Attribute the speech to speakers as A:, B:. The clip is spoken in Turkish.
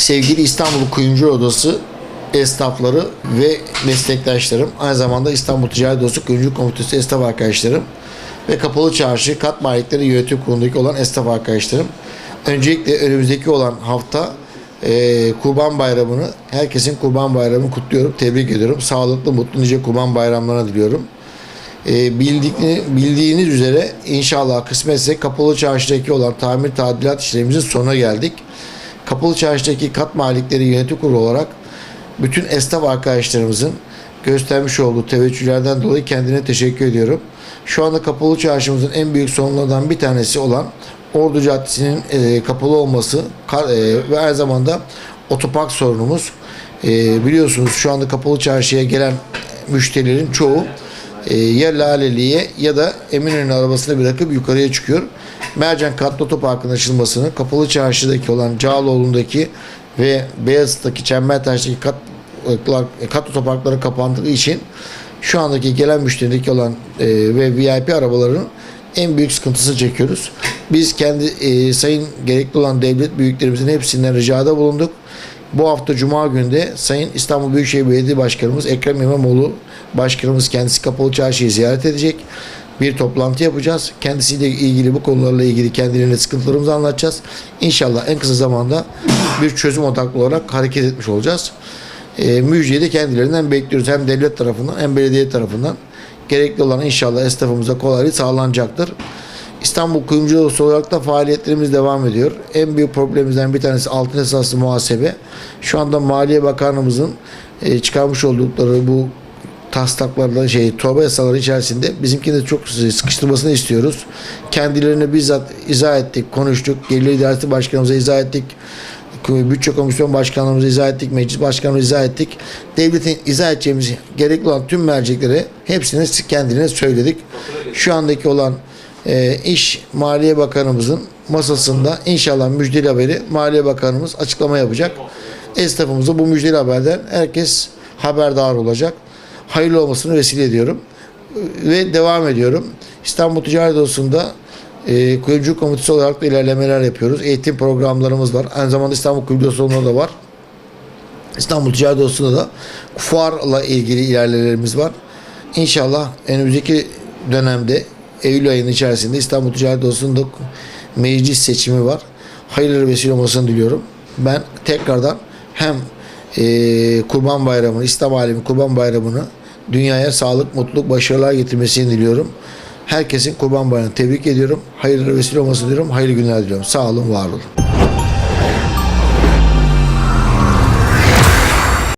A: sevgili İstanbul Kuyumcu Odası esnafları ve meslektaşlarım, aynı zamanda İstanbul Ticaret Odası Kuyumcu Komitesi esnaf arkadaşlarım ve Kapalı Çarşı Kat Malikleri Yönetim Kurulu'ndaki olan esnaf arkadaşlarım. Öncelikle önümüzdeki olan hafta e, Kurban Bayramı'nı, herkesin Kurban Bayramı'nı kutluyorum, tebrik ediyorum. Sağlıklı, mutlu nice Kurban Bayramlarına diliyorum. E, bildiğini, bildiğiniz üzere inşallah kısmetse Kapalı Çarşı'daki olan tamir tadilat işlemimizin sonuna geldik. Kapalı Çarşı'daki kat malikleri yönetim kurulu olarak bütün esnaf arkadaşlarımızın göstermiş olduğu teveccühlerden dolayı kendine teşekkür ediyorum. Şu anda Kapalı Çarşımızın en büyük sorunlarından bir tanesi olan Ordu Caddesi'nin e, kapalı olması kar- e, ve aynı zamanda otopark sorunumuz. E, biliyorsunuz şu anda Kapalı Çarşı'ya gelen müşterilerin çoğu e, ya Laleli'ye ya da Eminönü arabasını bırakıp yukarıya çıkıyor. Mercan Katlı Otoparkı'nın açılmasını, Kapalı Çarşı'daki olan Cağaloğlu'ndaki ve Beyazıt'taki Çembertaş'taki kat, kat otoparkları kapandığı için şu andaki gelen müşterideki olan e, ve VIP arabaların en büyük sıkıntısını çekiyoruz. Biz kendi e, sayın gerekli olan devlet büyüklerimizin hepsinden ricada bulunduk. Bu hafta Cuma günde Sayın İstanbul Büyükşehir Belediye Başkanımız Ekrem İmamoğlu Başkanımız kendisi Kapalı Çarşı'yı ziyaret edecek. Bir toplantı yapacağız. Kendisiyle ilgili bu konularla ilgili kendilerine sıkıntılarımızı anlatacağız. İnşallah en kısa zamanda bir çözüm odaklı olarak hareket etmiş olacağız. E, müjdeyi de kendilerinden bekliyoruz. Hem devlet tarafından hem belediye tarafından. Gerekli olan inşallah esnafımıza kolaylık sağlanacaktır. İstanbul Kuyumcu Odası olarak da faaliyetlerimiz devam ediyor. En büyük problemimizden bir tanesi altın esaslı muhasebe. Şu anda Maliye Bakanlığımızın e, çıkarmış oldukları bu taslaklarda şey torba yasaları içerisinde bizimkini de çok sıkıştırmasını istiyoruz. Kendilerine bizzat izah ettik, konuştuk. Gelir İdaresi Başkanımıza izah ettik. Bütçe Komisyon Başkanlığımıza izah ettik, Meclis Başkanlığımıza izah ettik. Devletin izah edeceğimiz gerekli olan tüm merceklere hepsini kendilerine söyledik. Şu andaki olan e, iş Maliye Bakanımızın masasında inşallah müjdeli haberi Maliye Bakanımız açıklama yapacak. Esnafımıza bu müjdeli haberden herkes haberdar olacak. Hayırlı olmasını vesile ediyorum. Ve devam ediyorum. İstanbul Ticaret Odası'nda e, kuyumcu komitesi olarak da ilerlemeler yapıyoruz. Eğitim programlarımız var. Aynı zamanda İstanbul Kuyumcu Odası'nda da var. İstanbul Ticaret Odası'nda da fuarla ilgili ilerlemelerimiz var. İnşallah önümüzdeki dönemde Eylül ayının içerisinde İstanbul Ticaret Odası'nda meclis seçimi var. Hayırlı vesile olmasını diliyorum. Ben tekrardan hem e, Kurban Bayramı'nı, İslam alemi Kurban Bayramı'nı dünyaya sağlık, mutluluk, başarılar getirmesini diliyorum. Herkesin Kurban Bayramı'nı tebrik ediyorum. Hayırlı vesile olmasını diliyorum. Hayırlı günler diliyorum. Sağ olun, var olun.